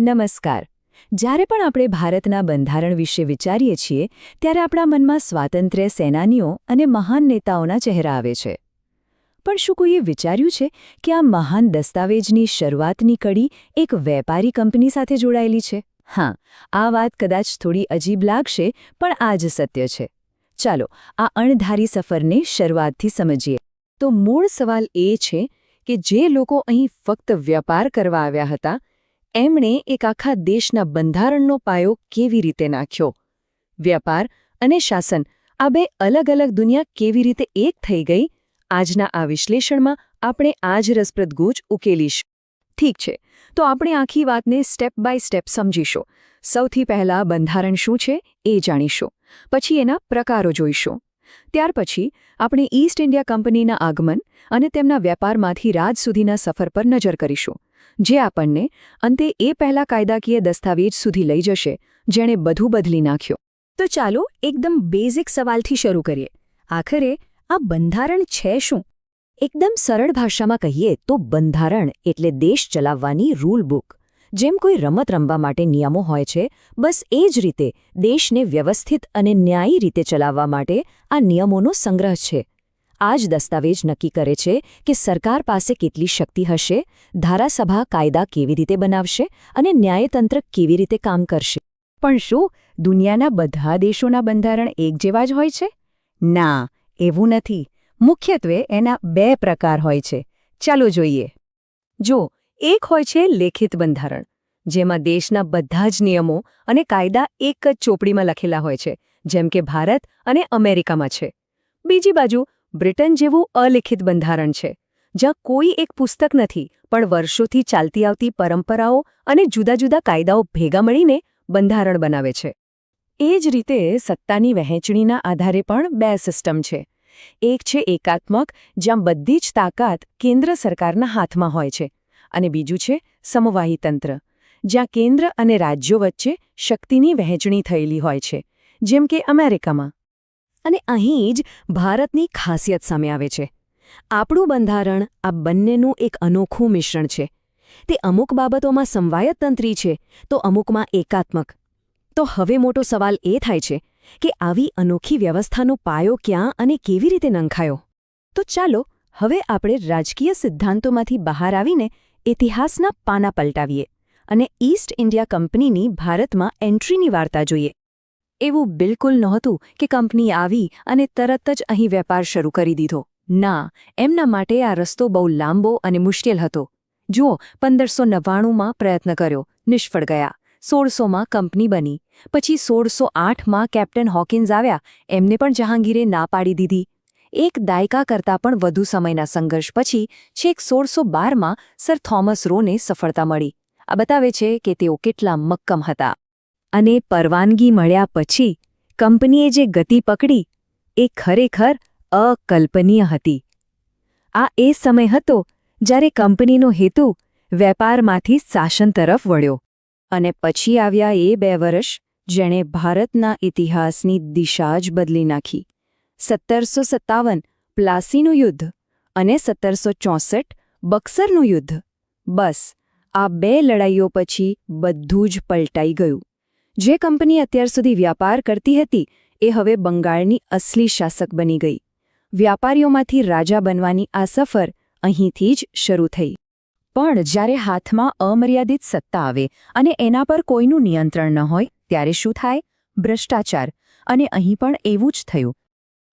નમસ્કાર. જ્યારે પણ આપણે ભારતના બંધારણ વિશે વિચારીએ છીએ, ત્યારે આપણા મનમાં સ્વાતંત્ર્ય સેનાનીઓ અને મહાન નેતાઓના ચહેરા આવે છે. પણ શું કોઈએ વિચાર્યું છે કે આ મહાન દસ્તાવેજની શરૂઆતની કડી એક વેપારી કંપની સાથે જોડાયેલી છે? હા, આ વાત કદાચ થોડી અજીબ લાગશે, પણ આ જ સત્ય છે. ચાલો, આ અણધારી સફરને શરૂઆતથી સમજીએ. તો મૂળ સવાલ એ છે કે જે લોકો અહીં ફક્ત વ્યાપાર કરવા આવ્યા હતા એમણે એક આખા દેશના બંધારણનો પાયો કેવી રીતે નાખ્યો? વ્યાપાર અને શાસન આ બે અલગ અલગ દુનિયા કેવી રીતે એક થઈ ગઈ? આજના આ વિશ્લેષણમાં આપણે આ જ રસપ્રદ ગૂંચ ઉકેલીશ. ઠીક છે, તો આપણે આખી વાતને સ્ટેપ બાય સ્ટેપ સમજીશું. સૌથી પહેલા બંધારણ શું છે એ જાણીશું. પછી એના પ્રકારો જોઈશું. ત્યાર પછી આપણે ઈસ્ટ ઇન્ડિયા કંપનીના આગમન અને તેમના વેપારમાંથી રાજ સુધીના સફર પર નજર કરીશું. જે આપણને અંતે એ પહેલા કાયદાકીય દસ્તાવેજ સુધી લઈ જશે, જેણે બધું બદલી નાખ્યું. તો ચાલો એકદમ બેઝિક સવાલથી શરૂ કરીએ. આખરે આ બંધારણ છે શું? એકદમ સરળ ભાષામાં કહીએ તો બંધારણ એટલે દેશ ચલાવવાની રૂલ બુક જેમ કોઈ રમત રમવા માટે નિયમો હોય છે, બસ એ જ રીતે દેશને વ્યવસ્થિત અને ન્યાયી રીતે ચલાવવા માટે આ નિયમોનો સંગ્રહ છે. આ જ દસ્તાવેજ નક્કી કરે છે કે સરકાર પાસે કેટલી શક્તિ હશે, ધારાસભા કાયદા કેવી રીતે બનાવશે અને ન્યાયતંત્ર કેવી રીતે કામ કરશે. પણ શું દુનિયાના બધા દેશોના બંધારણ એક જેવા જ હોય છે? ના, એવું નથી. મુખ્યત્વે એના બે પ્રકાર હોય છે. ચાલો જોઈએ. જો, એક હોય છે લેખિત બંધારણ, જેમાં દેશના બધા જ નિયમો અને કાયદા એક જ ચોપડીમાં લખેલા હોય છે, જેમ કે ભારત અને અમેરિકામાં છે. બીજી બાજુ બ્રિટન જેવું અલિખિત બંધારણ છે, જ્યાં કોઈ એક પુસ્તક નથી, પણ વર્ષોથી ચાલતી આવતી પરંપરાઓ અને જુદા જુદા કાયદાઓ ભેગા મળીને બંધારણ બનાવે છે. એ જ રીતે સત્તાની વહેંચણીના આધારે પણ બે સિસ્ટમ છે. એક છે એકાત્મક, જ્યાં બધી જ તાકાત કેન્દ્ર સરકારના હાથમાં હોય છે, અને બીજું છે સમવાહી તંત્ર, જ્યાં કેન્દ્ર અને રાજ્યો વચ્ચે શક્તિની વહેંચણી થયેલી હોય છે, જેમ કે અમેરિકામાં. અને અહીં જ ભારતની ખાસિયત સામે આવે છે. આપણું બંધારણ આ બંનેનું એક અનોખું મિશ્રણ છે. તે અમુક બાબતોમાં સંવાયતતંત્રી છે, તો અમુકમાં એકાત્મક. તો હવે મોટો સવાલ એ થાય છે કે આવી અનોખી વ્યવસ્થાનો પાયો ક્યાં અને કેવી રીતે નંખાયો? તો ચાલો, હવે આપણે રાજકીય સિદ્ધાંતોમાંથી બહાર આવીને ઇતિહાસના પાના પલટાવીએ અને ઈસ્ટ ઇન્ડિયા કંપનીની ભારતમાં એન્ટ્રીની વાર્તા જોઈએ. એવું બિલકુલ નહોતું કે કંપની આવી અને તરત જ અહીં વેપાર શરૂ કરી દીધો. ના, એમના માટે આ રસ્તો બહુ લાંબો અને મુશ્કેલ હતો. જુઓ, પંદરસો નવ્વાણુંમાં પ્રયત્ન કર્યો, નિષ્ફળ ગયા. સોળસોમાં કંપની બની. પછી સોળસો આઠમાં કેપ્ટન હોકિન્સ આવ્યા, એમને પણ જહાંગીરે ના પાડી દીધી. એક દાયકા કરતાં પણ વધુ સમયના સંઘર્ષ પછી છેક સોળસો બારમાં સર થોમસ રોને સફળતા મળી. આ બતાવે છે કે તેઓ કેટલા મક્કમ હતા. અને પરવાનગી મળ્યા પછી કંપનીએ જે ગતિ પકડી એ ખરેખર અકલ્પનીય હતી. આ એ સમય હતો જ્યારે કંપનીનો હેતુ વેપારમાંથી શાસન તરફ વળ્યો અને પછી આવ્યા એ બે વર્ષ જેણે ભારતના ઇતિહાસની દિશા જ બદલી નાખી. સત્તરસો સત્તાવન પ્લાસીનું યુદ્ધ અને સત્તરસો ચોસઠ બક્સરનું યુદ્ધ. બસ, આ બે લડાઈઓ પછી બધું જ પલટાઈ ગયું. જે કંપની અત્યાર સુધી વ્યાપાર કરતી હતી, એ હવે બંગાળની અસલી શાસક બની ગઈ. વ્યાપારીઓમાંથી રાજા બનવાની આ સફર અહીંથી જ શરૂ થઈ. પણ જ્યારે હાથમાં અમર્યાદિત સત્તા આવે અને એના પર કોઈનું નિયંત્રણ ન હોય, ત્યારે શું થાય? ભ્રષ્ટાચાર. અને અહીં પણ એવું જ થયું.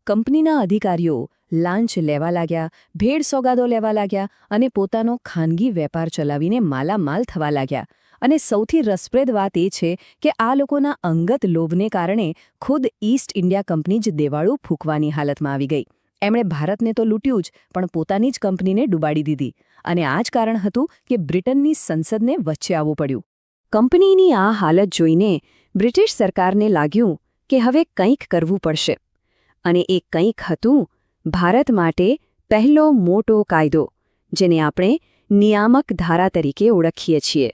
કંપનીના અધિકારીઓ લાંચ લેવા લાગ્યા ભેડ સોગાદો લેવા લાગ્યા અને પોતાનો ખાનગી વેપાર ચલાવીને માલામાલ થવા લાગ્યા. અને સૌથી રસપ્રદ વાત એ છે કે આ લોકોના અંગત લોભને કારણે ખુદ ઈસ્ટ ઇન્ડિયા કંપની જ દેવાળું ફૂંકવાની હાલતમાં આવી ગઈ. એમણે ભારતને તો લૂંટ્યું જ, પણ પોતાની જ કંપનીને ડૂબાડી દીધી. અને આ જ કારણ હતું કે બ્રિટનની સંસદને વચ્ચે આવવું પડ્યું. કંપનીની આ હાલત જોઈને બ્રિટિશ સરકારને લાગ્યું કે હવે કંઈક કરવું પડશે. અને એ કંઈક હતું ભારત માટે પહેલો મોટો કાયદો, જેને આપણે નિયામક ધારા તરીકે ઓળખીએ છીએ.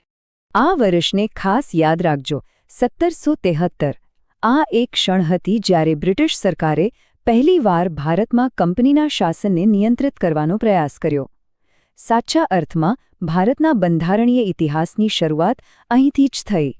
આ વર્ષને ખાસ યાદ રાખજો, સત્તરસો તેહત્તર. આ એક ક્ષણ હતી જ્યારે બ્રિટિશ સરકારે પહેલીવાર ભારતમાં કંપનીના શાસનને નિયંત્રિત કરવાનો પ્રયાસ કર્યો. સાચા અર્થમાં, ભારતના બંધારણીય ઇતિહાસની શરૂઆત અહીંથી જ થઈ.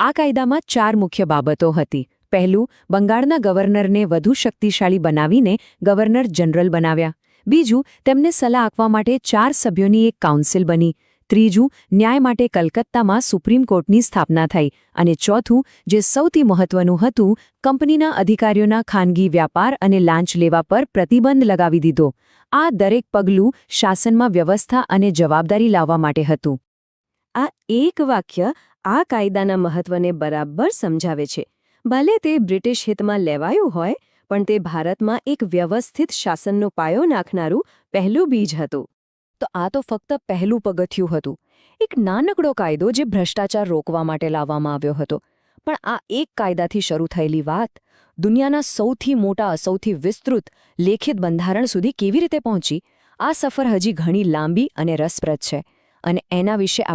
આ કાયદામાં ચાર મુખ્ય બાબતો હતી. પહેલું, બંગાળના ગવર્નરને વધુ શક્તિશાળી બનાવીને ગવર્નર જનરલ બનાવ્યા. બીજું, તેમને સલાહ આપવા માટે ચાર સભ્યોની એક કાઉન્સિલ બની. ત્રીજું, ન્યાય માટે કલકત્તામાં સુપ્રીમ કોર્ટની સ્થાપના થઈ અને ચોથું, જે સૌથી મહત્વનું હતું, કંપનીના અધિકારીઓના ખાનગી વ્યાપાર અને લાંચ લેવા પર પ્રતિબંધ લગાવી દીધો. આ દરેક પગલું શાસનમાં વ્યવસ્થા અને જવાબદારી લાવવા માટે હતું. આ એક વાક્ય આ કાયદાના મહત્વને બરાબર સમજાવે છે. ભલે તે બ્રિટિશ હિતમાં લેવાયું હોય, પણ તે ભારતમાં એક વ્યવસ્થિત શાસનનો પાયો નાખનારું પહેલું બીજ હતું. તો આ તો ફક્ત પહેલું પગથિયું હતું. એક નાનકડો કાયદો જે ભ્રષ્ટાચાર રોકવા માટે લાવવામાં આવ્યો હતો. પણ આ એક કાયદાથી શરૂ થયેલી વાત દુનિયાના સૌથી મોટા, સૌથી વિસ્તૃત લેખિત બંધારણ સુધી કેવી રીતે પહોંચી? આ સફર હજી ઘણી લાંબી અને રસપ્રદ છે અને એના વિશે આપણે